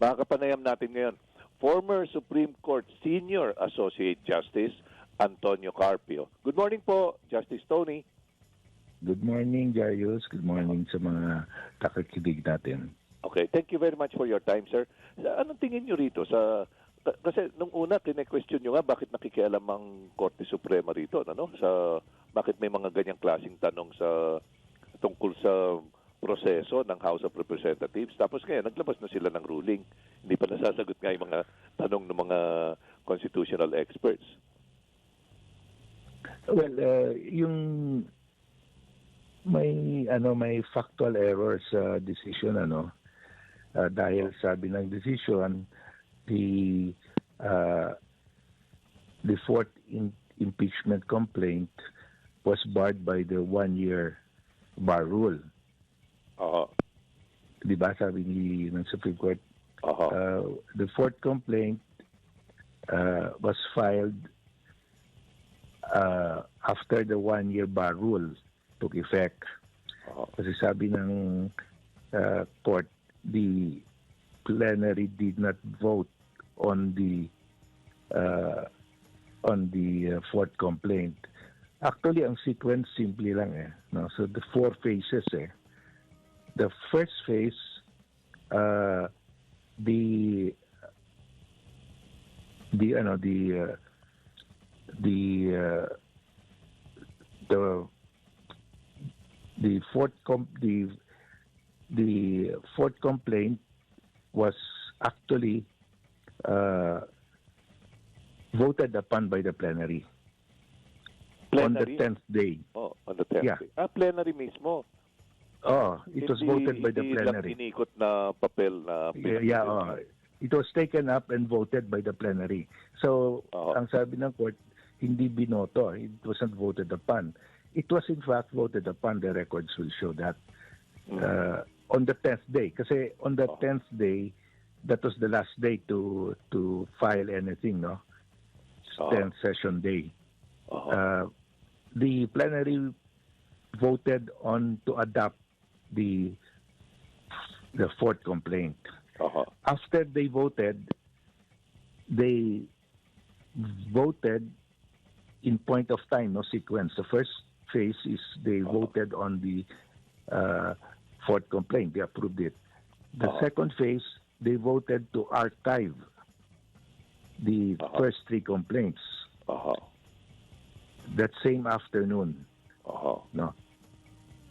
Mga kapanayam natin ngayon, former Supreme Court Senior Associate Justice Antonio Carpio. Good morning po, Justice Tony. Good morning, Jarius. Good morning sa mga takikinig natin. Okay, thank you very much for your time, sir. Anong tingin nyo rito sa ka- kasi nung una kine-question nyo nga bakit nakikialam ang Korte Suprema rito, ano? Sa bakit may mga ganyang klaseng tanong sa tungkol sa proseso ng House of Representatives. Tapos ngayon, naglabas na sila ng ruling. Hindi pa nasasagot nga yung mga tanong ng mga constitutional experts. Well, uh, yung may ano may factual error sa decision ano uh, dahil sabi ng decision the uh, the fourth in- impeachment complaint was barred by the one year bar rule. Oo. 'Di ba sabi ni ng Supreme Court Oo. Uh, the fourth complaint uh, was filed uh, after the one-year bar rule took effect. Oo. Kasi sabi ng uh, court, the plenary did not vote on the uh, on the uh, fourth complaint. Actually, ang sequence simple lang eh. No? So the four phases eh. The first phase, uh, the the ano the uh, the uh, the the fourth com- the the fourth complaint was actually uh, voted upon by the plenary, on the tenth day. Oh, on the 10th Yeah. day. Ah, plenary mismo. Oh, it was Hindi- voted by the hindi lang plenary. inikot na papel na Yeah, yeah oh. it was taken up and voted by the plenary. So, Oo. ang sabi ng court, hindi binoto. It wasn't voted upon. It was in fact voted upon. The records will show that. Uh, on the 10th day. Kasi on the Oo. 10th day, that was the last day to to file anything, no? Oo. 10th session day. Oo. Uh, the plenary voted on to adopt the the fourth complaint. Oo. after they voted, they voted in point of time, no sequence. The first phase is they Uh-huh. voted on the uh, fourth complaint. They approved it. The Uh-huh. second phase, they voted to archive the Uh-huh. first three complaints Oo. that same afternoon. Oo. No.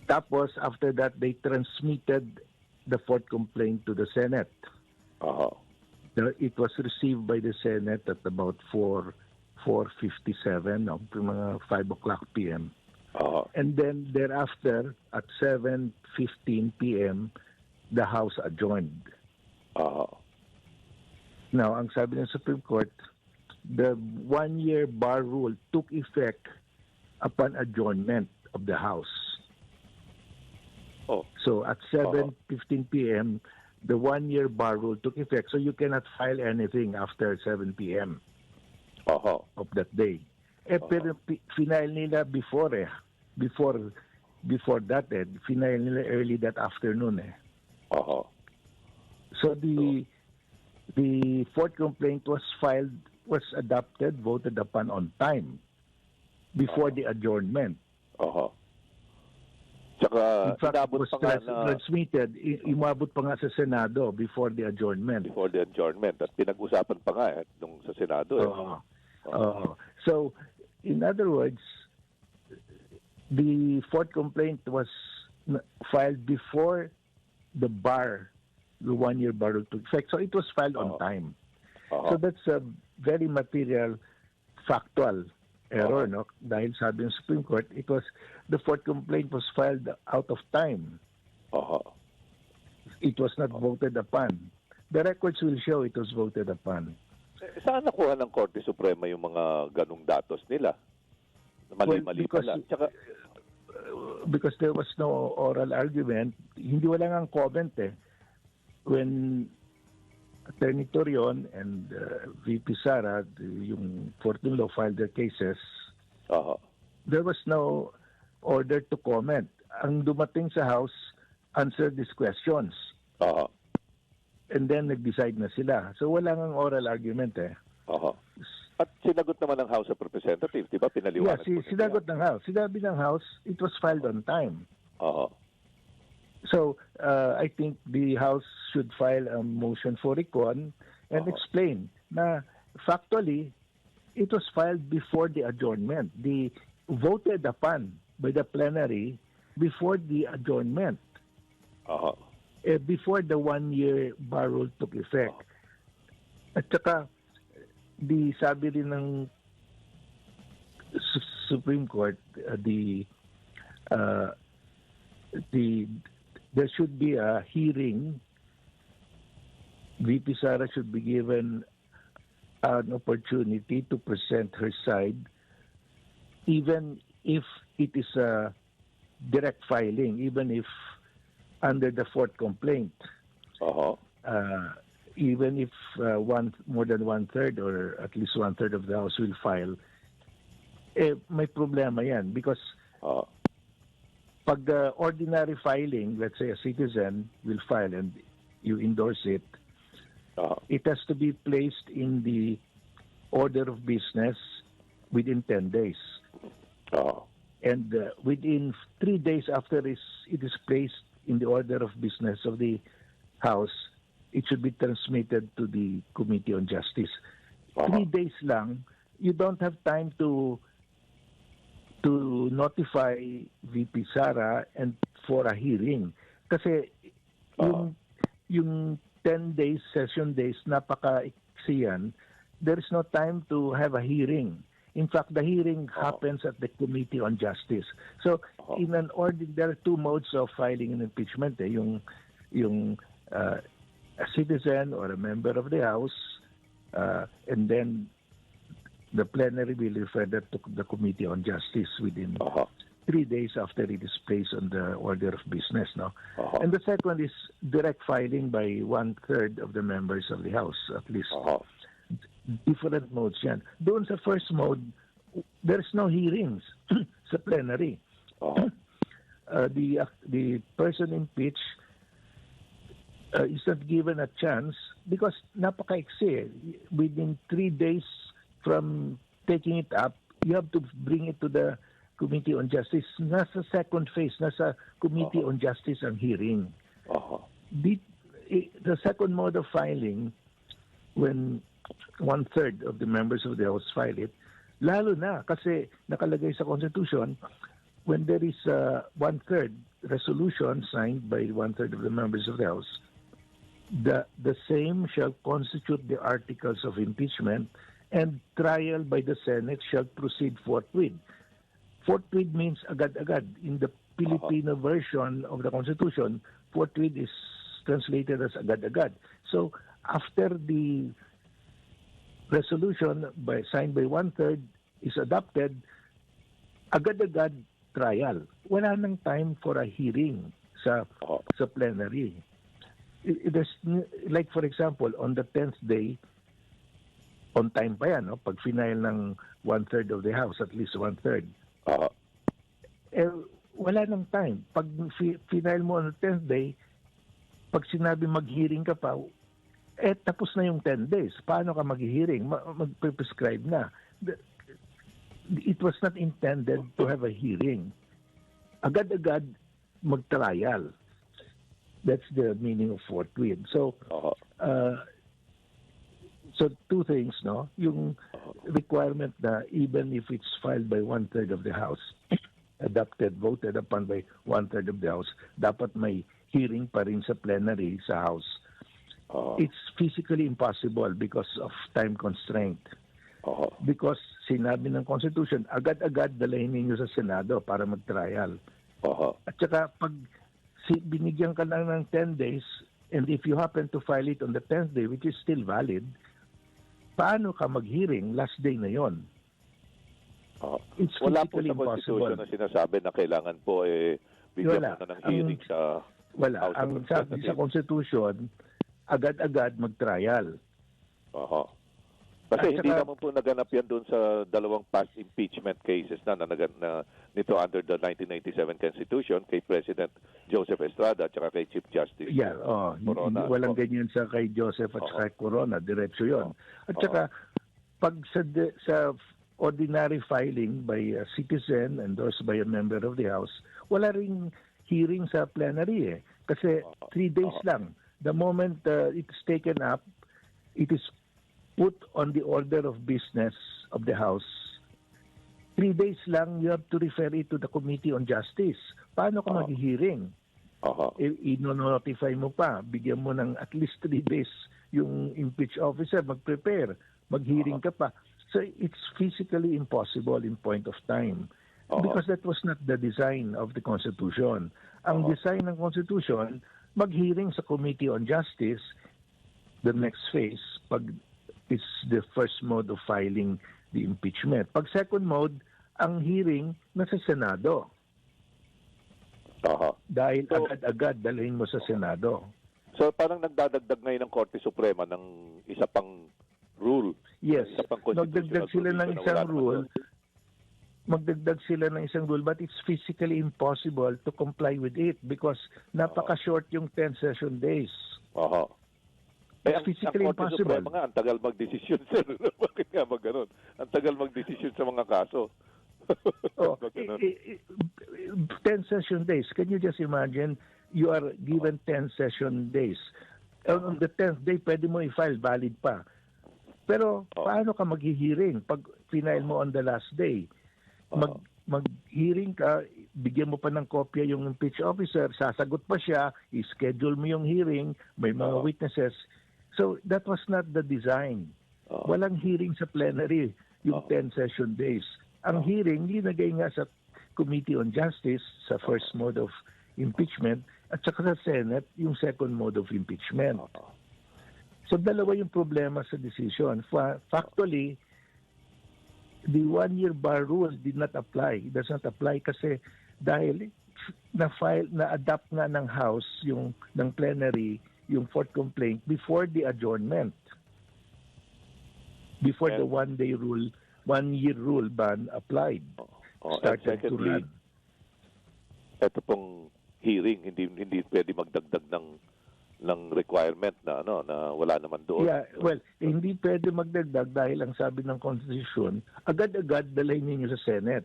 Tapos, after that, they transmitted the fourth complaint to the Senate. The, it was received by the Senate at about 4 4:57 no, mga 5 o'clock p.m. Oo. And then thereafter at 7:15 p.m. the House adjourned. Oo. Now, ang sabi ng Supreme Court, the one-year bar rule took effect upon adjournment of the House. Oh. So at 7:15 p.m., the one-year bar rule took effect. So you cannot file anything after 7 p.m. Oo. of that day. Eh, pero final nila before eh. Before before that eh. Final nila early that afternoon eh. Oo. So the the fourth complaint was filed, was adopted, voted upon on time before the adjournment. Oo. Tsaka, In fact, inabot was pa trans- na transmitted, umabot pa nga sa Senado before the adjournment. before the adjournment at pinag-usapan pa nga eh, nung sa Senado. Eh. Oo. Oo. So, in other words, the fourth complaint was filed before the bar, the one-year bar took effect. So it was filed on Oo. time. Oo. So that's a very material, factual error, no? Dahil sabi ng Supreme Court, it was the fourth complaint was filed out of time. Oo. It was not voted upon. The records will show it was voted upon. Eh, Saan nakuha ng Korte Suprema yung mga ganong datos nila? Mali-mali because- pala. Tsaka, because there was no oral argument, hindi wala nga comment eh. When Attorney Torion and uh, VP Sara, the- yung 14 law filed their cases, oo. there was no order to comment. Ang dumating sa House, answer these questions. Oo. and then nag-decide na sila. So wala nang oral argument eh. Aha. At sinagot naman ng House of Representatives, di ba? Yeah, Pinaliwanag si, po nila sinagot ng House. Sinabi ng House, it was filed on time. Aha. So uh, I think the House should file a motion for recon and Oo. explain na factually it was filed before the adjournment. The voted upon by the plenary before the adjournment, Aha. eh, before the one-year bar rule took effect. At saka, di sabi rin ng Su- Supreme Court, uh, the uh, the there should be a hearing. VP Sara should be given an opportunity to present her side, even if it is a direct filing, even if under the fourth complaint, Aha. uh, even if uh, one more than one third or at least one third of the house will file, eh, may problema yan because Aha. Pag the ordinary filing, let's say a citizen will file and you endorse it, Aha. it has to be placed in the order of business within 10 days. Aha. And uh, within three days after it is placed in the order of business of the House, it should be transmitted to the Committee on Justice. Aha. Three days lang, you don't have time to to notify VP Sara and for a hearing. Kasi yung, yung 10 days, session days, napaka-iksi yan. There is no time to have a hearing. In fact, the hearing happens at the Committee on Justice. So, Oo. in an order, there are two modes of filing an impeachment. Eh. Yung, yung uh, a citizen or a member of the House, uh, and then the plenary will refer that to the Committee on Justice within Aha. three days after it is placed on the order of business. No? Aha. And the second is direct filing by one third of the members of the House, at least. Aha. Different modes yan. Doon sa first mode, there's no hearings sa plenary. Aha. Uh, the the person impeached uh, is not given a chance because napaka-exe. eh. Within three days from taking it up, you have to bring it to the Committee on Justice. Nasa second phase, nasa Committee on Justice ang hearing. Aha. the, i- the second mode of filing, when one third of the members of the House file it, lalo na kasi nakalagay sa Constitution, when there is a one third resolution signed by one third of the members of the House, the the same shall constitute the articles of impeachment, and trial by the Senate shall proceed forthwith. Forthwith means agad-agad. In the Filipino version of the Constitution, forthwith is translated as agad-agad. So after the resolution by signed by one third is adopted, agad-agad trial. Wala nang time for a hearing sa Aha. sa plenary. I- it is like for example, on the 10th day, on time pa yan, no? pag final ng one-third of the House, at least one-third, Aha. eh, wala nang time. Pag fi- final mo on the 10th day, pag sinabi mag-hearing ka pa, eh tapos na yung 10 days. Paano ka mag-hearing? Ma- mag-prescribe na. It was not intended to have a hearing. Agad-agad mag-trial. That's the meaning of forthwith. So, Aha. uh, so two things, no? Yung requirement na even if it's filed by one-third of the House, adopted, voted upon by one-third of the House, dapat may hearing pa rin sa plenary sa House. Aha. It's physically impossible because of time constraint. Aha. Because sinabi ng Constitution, agad-agad dalahin ninyo sa Senado para mag-trial. Aha. At saka pag si, binigyan ka lang ng 10 days and if you happen to file it on the 10th day which is still valid, paano ka mag-hearing? Last day na yon. Aha. It's Wala po sa Constitution na sinasabi na kailangan po eh bigyan Wala. mo na ng Ang- hearing sa Wala. Ang sabi sa. Constitution, agad-agad mag-trial. Aha. Kasi At hindi saka- naman po naganap yan doon sa dalawang past impeachment cases na, na, na nito under the 1997 Constitution kay President Joseph Estrada at saka kay Chief Justice Yeah, oh, Corona. walang Oh. ganyan sa kay Joseph at Oo. sa kay Corona, diretso 'yon. At Oo. saka pag sa de- sa ordinary filing by a citizen endorsed by a member of the house, wala ring hearing sa plenary eh. Kasi Oo. three days Oo. lang. The moment uh, it's taken up, it is put on the order of business of the house. Three days lang, you have to refer it to the Committee on Justice. Paano ka Oo. mag-hearing? Aha. i- i-notify mo pa, bigyan mo ng at least three days yung impeach officer, mag-prepare, mag-hearing ka pa. So it's physically impossible in point of time. Because that was not the design of the Constitution. Ang design ng Constitution, mag-hearing sa Committee on Justice, the next phase, pag is the first mode of filing the impeachment. Pag second mode, ang hearing nasa Senado Aha. dahil So- agad-agad dalhin mo sa Senado. So parang nagdadagdag ngayon ng Korte Suprema ng isa pang rule. Yes, Isa pang magdagdag sila ng isang rule. Magdagdag sila ng isang rule but it's physically impossible to comply with it because napaka-short yung 10 session days. Aha. Eh, ang, physically ang Korte impossible. Suprema nga, ang tagal magdesisyon, sir. Bakit nga mag ganun? Ang tagal magdesisyon sa mga kaso. Oh, i- i- i- 10 session days. Can you just imagine you are given 10 session days. On the 10th day, pwede mo i-file, valid pa. Pero Oo. paano ka mag-hearing pag final mo on the last day? Mag, Oo. mag-hearing ka, bigyan mo pa ng kopya yung impeach officer, sasagot pa siya, i-schedule mo yung hearing, may mga Oo. witnesses. So that was not the design. Oo. Walang hearing sa plenary yung Oo. 10 session days. Ang Oo. hearing, linagay nga sa Committee on Justice sa first mode of impeachment at saka sa Senate yung second mode of impeachment. Oo. So dalawa yung problema sa decision. Fa- Factually, the one-year bar rule did not apply. It does not apply kasi dahil na-file, na-adapt nga ng House yung ng plenary yung fourth complaint before the adjournment. Before the And- one-day rule, one-year rule ban applied. Oo. And Started to secondly, run. ito pong hearing, hindi hindi pwede magdagdag ng ng requirement na ano na wala naman doon. Yeah, well, hindi pwede magdagdag dahil ang sabi ng Constitution, agad-agad dalhin ninyo sa Senate.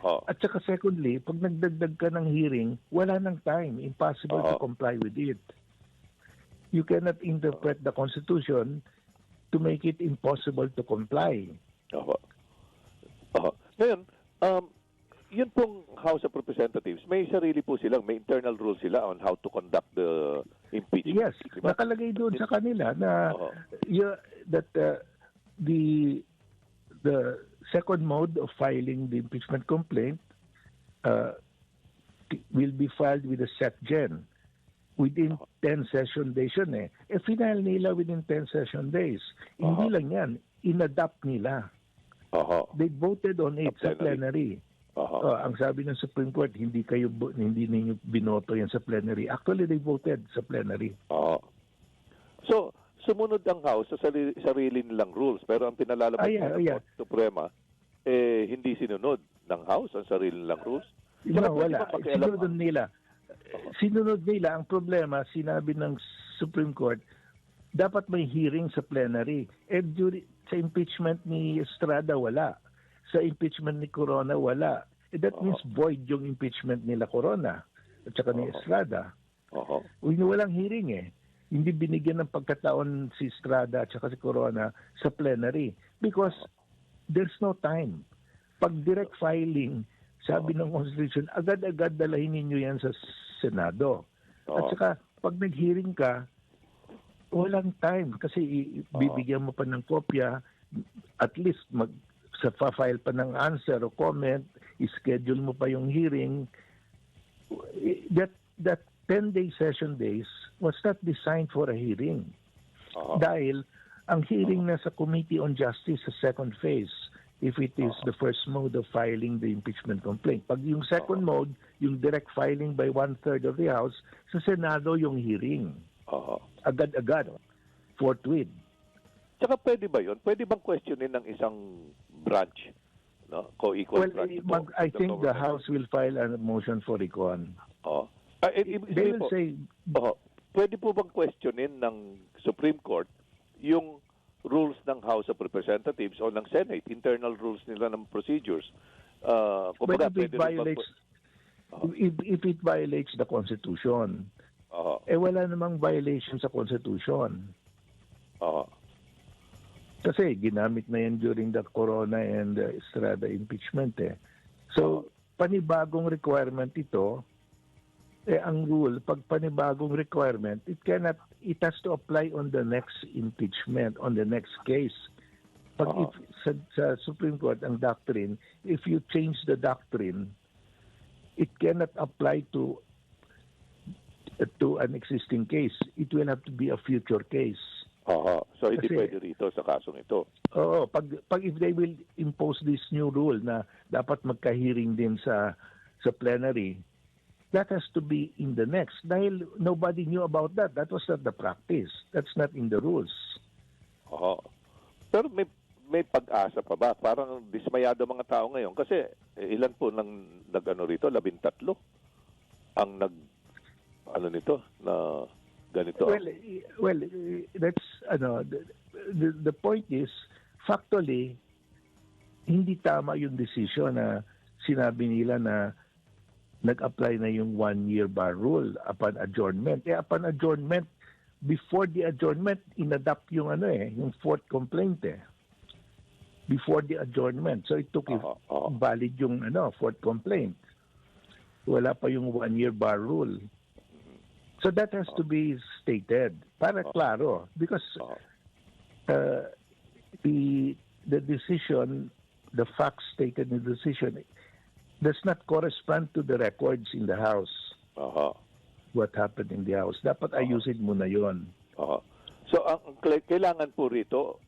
Oo. At saka secondly, pag nagdagdag ka ng hearing, wala nang time. Impossible to Oo. comply with it. You cannot interpret the Constitution to make it impossible to comply. Oo. Oo. Ngayon, um, yun pong House of Representatives, may sarili po silang, may internal rules sila on how to conduct the impeachment. Yes, Di ba? nakalagay doon sa kanila na yeah, that uh, the the second mode of filing the impeachment complaint uh, will be filed with a set gen within 10 session days yun eh. Eh, final nila within 10 session days. Hindi Oo. lang yan, inadapt nila. Oo. They voted on it Sa sa plenary. Oo. Oh, ang sabi ng Supreme Court, hindi kayo hindi ninyo binoto yan sa plenary. Actually, they voted sa plenary. Oo. So, sumunod ang House sa sarili, sarili nilang rules, pero ang pinalalabas Ah, yeah, ng. Korte Suprema, eh, hindi sinunod ng House ang sarili nilang rules. Saka No, wala. Sinunod nila. Sinunod nila. Ang problema, sinabi ng Supreme Court, dapat may hearing sa plenary. Eh, during, sa impeachment ni Estrada, wala. Sa impeachment ni Corona, wala. Eh, that Oo. means void yung impeachment nila Corona at saka ni Oo. Estrada. Hindi walang hearing eh. Hindi binigyan ng pagkataon si Estrada at saka si Corona sa plenary because there's no time. Pag direct filing, sabi ng Constitution, agad-agad dalahin ninyo yan sa Senado. At Oo. saka, pag nag-hearing ka, walang time kasi bibigyan mo pa ng kopya, at least mag sa file pa ng answer o comment, i-schedule mo pa yung hearing. That that 10-day session days was not designed for a hearing. Oo. Dahil ang hearing na sa Committee on Justice sa second phase if it is the first mode of filing the impeachment complaint. Pag yung second mode, yung direct filing by one-third of the House, sa Senado yung hearing. Oo. Agad-agad. Forthwith. Tsaka pwede ba yun? Pwede bang questionin ng isang branch? No? Co-equal Well, branch. mag- I think the? House will file a motion for recon. Oh. Ah, i- ibig They sabihin will po, say, Oo. Pwede po bang questionin ng Supreme Court yung rules ng House of Representatives o ng Senate, internal rules nila ng procedures? Uh, but if it violates, Oo. if, if it violates the Constitution, Oo. eh wala namang violation sa Constitution. Oo. Kasi ginamit na yan during the Corona and uh, Estrada impeachment eh. So, panibagong requirement ito, eh ang rule, pag panibagong requirement, it cannot, it has to apply on the next impeachment, on the next case. Pag Oo. if, sa, sa Supreme Court, ang doctrine, if you change the doctrine, it cannot apply to to an existing case. It will have to be a future case. Oo. So, hindi Kasi- pwede rito sa kasong ito. Oo, pag pag if they will impose this new rule na dapat magka-hearing din sa sa plenary, that has to be in the next dahil nobody knew about that. That was not the practice. That's not in the rules. Oo. Pero may may pag-asa pa ba? Parang dismayado mga tao ngayon kasi eh, ilan po nang nag-ano rito, labintatlo ang nag ano nito na ganito. Well, well, that's ano the, the, the point is factually hindi tama yung decision na sinabi nila na nag-apply na yung one-year bar rule upon adjournment. Eh, upon adjournment, before the adjournment, inadapt yung ano eh, yung fourth complaint eh. Before the adjournment. So it took Oo, oo. valid yung ano, fourth complaint. Wala pa yung one-year bar rule. So that has to be stated para Oo. klaro because Oo. uh, the the decision, the facts stated in the decision does not correspond to the records in the house. Aha. What happened in the house? Dapat ayusin mo na yon. Aha. So ang kailangan po rito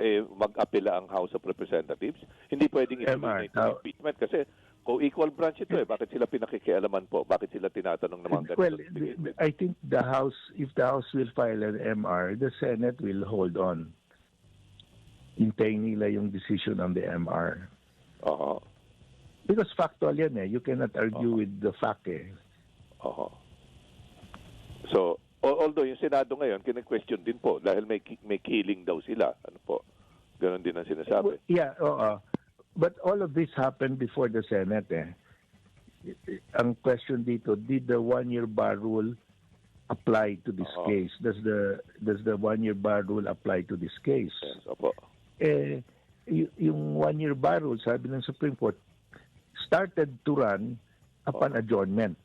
eh mag-apela ang House of Representatives. Hindi pwedeng yung impeachment kasi co-equal branch ito eh. Bakit sila pinakikialaman po? Bakit sila tinatanong ng mga Well, ganito? the- the- I think the House, if the House will file an MR, the Senate will hold on. Hintayin nila yung decision on the MR. Aha. Because factual yan eh. You cannot argue Oo. with the fact eh. Aha. So, al- although yung Senado ngayon, kine-question din po dahil may ki- may killing daw sila. Ano po? Ganon din ang sinasabi. Yeah, oo. But all of this happened before the Senate eh. Ang question dito, did the one-year bar rule apply to this Oo. case? Does the does the one-year bar rule apply to this case? Yes, opo. Eh, y- yung one-year bar rule, sabi ng Supreme Court, started to run upon adjournment.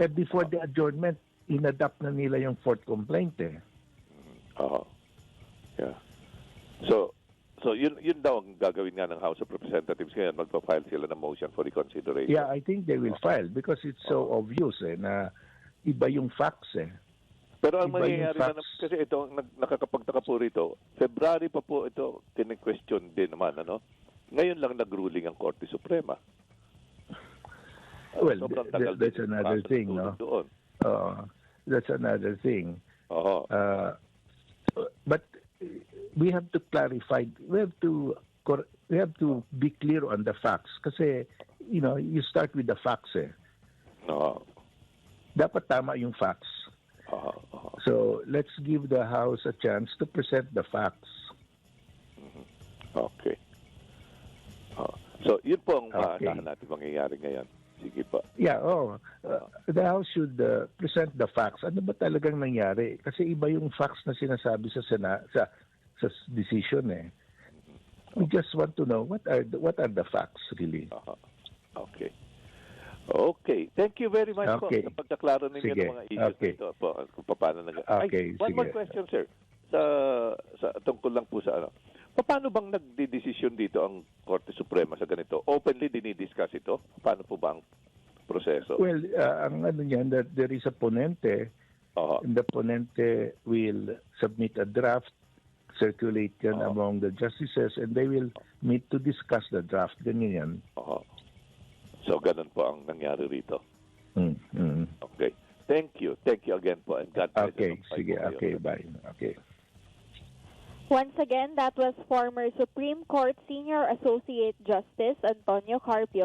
Eh, before the adjournment, inadapt na nila yung fourth complaint eh. Aha. Yeah. So, so yun yun daw ang gagawin nga ng House of Representatives ngayon, magpa-file sila ng motion for reconsideration. Yeah, I think they will file because it's so obvious eh, na iba yung facts eh. Pero ang Iba yung mangyayari na, facts. kasi ito, ang nag- nakakapagtaka po rito, February pa po ito, kine-question din naman, ano? Ngayon lang nag-ruling ang Korte Suprema. Well, Sobrang tagal th- that's din another thing, no? Doon. Uh, that's another thing. Uh, but we have to clarify. We have to we have to be clear on the facts. Kasi you know, you start with the facts. Eh. Oo. Dapat tama yung facts. Oo. So let's give the House a chance to present the facts. Okay. Oo. So, yun po ang Okay. maasahan natin mangyayari ngayon. Sige po. Yeah, oh, uh, the House should uh, present the facts. Ano ba talagang nangyari? Kasi iba yung facts na sinasabi sa Sena, sa sa decision eh. We just want to know what are the, what are the facts really. Aha. Okay. Okay. Thank you very much Okay. po sa pagkaklaro ninyo Sige. ng mga issues Okay. dito po. Kung paano nag- Okay, Ay, one more sige. question, sir. Sa, sa tungkol lang po sa ano. Paano bang nagdidesisyon dito ang Korte Suprema sa ganito? Openly dinidiscuss ito? Paano po ba ang proseso? Well, uh, ang ano niyan, that there is a ponente, Aha. and the ponente will submit a draft, circulate yan Oo. among the justices, and they will meet to discuss the draft. Ganyan yan. Aha. So, ganun po ang nangyari rito. Mm, mm. Okay. Thank you. Thank you again po. And God bless Okay, sige, okay, bye. Okay. Once again, that was former Supreme Court Senior Associate Justice Antonio Carpio.